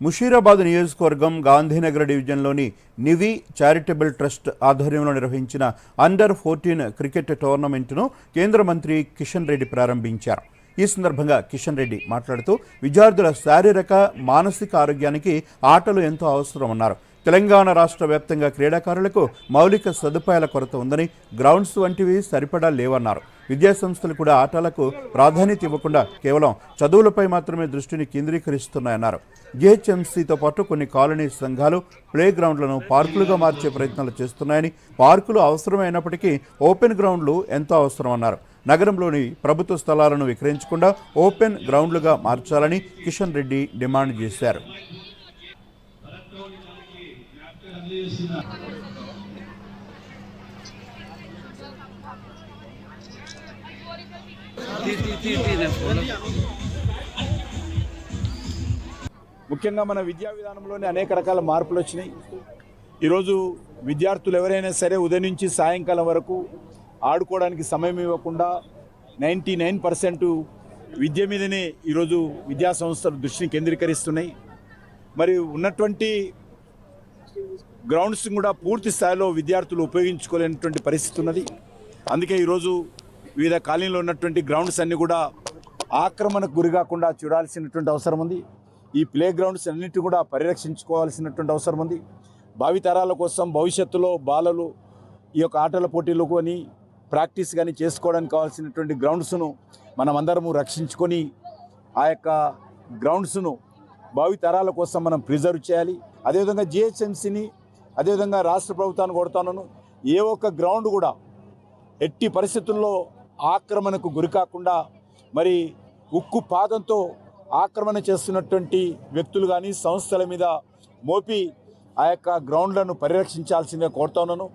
ముషీరాబాద్ నియోజకవర్గం గాంధీనగర్ డివిజన్లోని నివి charitable trust ఆధ్వర్యంలో నిర్వహించిన అండర్ ఫోర్టీన్ క్రికెట్ టోర్నమెంట్ను కేంద్ర మంత్రి కిషన్ రెడ్డి ప్రారంభించారు. ఈ సందర్భంగా కిషన్ రెడ్డి మాట్లాడుతూ విద్యార్థుల శారీరక మానసిక ఆరోగ్యానికి ఆటలు ఎంతో అవసరం అన్నారు తెలంగాణ రాష్ట్ర వ్యాప్తంగా క్రీడాకారులకు మౌలిక సదుపాయాల కొరత ఉందని గ్రౌండ్స్ వంటివి సరిపడా లేవన్నారు. విద్యాసంస్థలు కూడా ఆటలకు ప్రాధాన్యత ఇవ్వకుండా కేవలం చదువులపై మాత్రమే దృష్టిని కేంద్రీకరిస్తున్నాయన్నారు. జిహెచ్ఎంసీతో పాటు కొన్ని కాలనీ సంఘాలు ప్లే గ్రౌండ్లను పార్కులుగా మార్చే ప్రయత్నాలు చేస్తున్నాయని పార్కులు అవసరమైనప్పటికీ ఓపెన్ గ్రౌండ్లు ఎంతో అవసరమన్నారు. నగరంలోని ప్రభుత్వ స్థలాలను విక్రయించకుండా ఓపెన్ గ్రౌండ్లుగా మార్చాలని కిషన్ రెడ్డి డిమాండ్ చేశారు. ముఖ్యంగా మన విద్యా విధానంలోనే అనేక రకాల మార్పులు వచ్చినాయి. ఈరోజు విద్యార్థులు ఎవరైనా సరే ఉదయం నుంచి సాయంకాలం వరకు ఆడుకోవడానికి సమయం ఇవ్వకుండా నైంటీ నైన్ పర్సెంట్ విద్య మీదనే ఈరోజు విద్యా సంస్థలు దృష్టిని కేంద్రీకరిస్తున్నాయి. మరి ఉన్నటువంటి గ్రౌండ్స్ కూడా పూర్తి స్థాయిలో విద్యార్థులు ఉపయోగించుకోలేనటువంటి పరిస్థితి ఉన్నది. అందుకే ఈరోజు వివిధ కాలనీలో ఉన్నటువంటి గ్రౌండ్స్ అన్నీ కూడా ఆక్రమణకు గురి కాకుండా చూడాల్సినటువంటి అవసరం ఉంది. ఈ ప్లే గ్రౌండ్స్ అన్నిటి కూడా పరిరక్షించుకోవాల్సినటువంటి అవసరం ఉంది. భావితరాల కోసం భవిష్యత్తులో బాలలు ఈ యొక్క ఆటల పోటీలు కొని ప్రాక్టీస్ కానీ చేసుకోవడానికి కావాల్సినటువంటి గ్రౌండ్స్ను మనమందరము రక్షించుకొని ఆ యొక్క గ్రౌండ్స్ను భావితరాల కోసం మనం ప్రిజర్వ్ చేయాలి. అదేవిధంగా జిహెచ్ఎంసీని అదేవిధంగా రాష్ట్ర ప్రభుత్వాన్ని కొడతాను ఏ ఒక్క గ్రౌండ్ కూడా ఎట్టి పరిస్థితుల్లో ఆక్రమణకు గురి కాకుండా మరి ఉక్కు పాదంతో ఆక్రమణ చేస్తున్నటువంటి వ్యక్తులు కానీ సంస్థల మీద మోపి ఆ యొక్క గ్రౌండ్లను పరిరక్షించాల్సిందే కోరుతున్నాను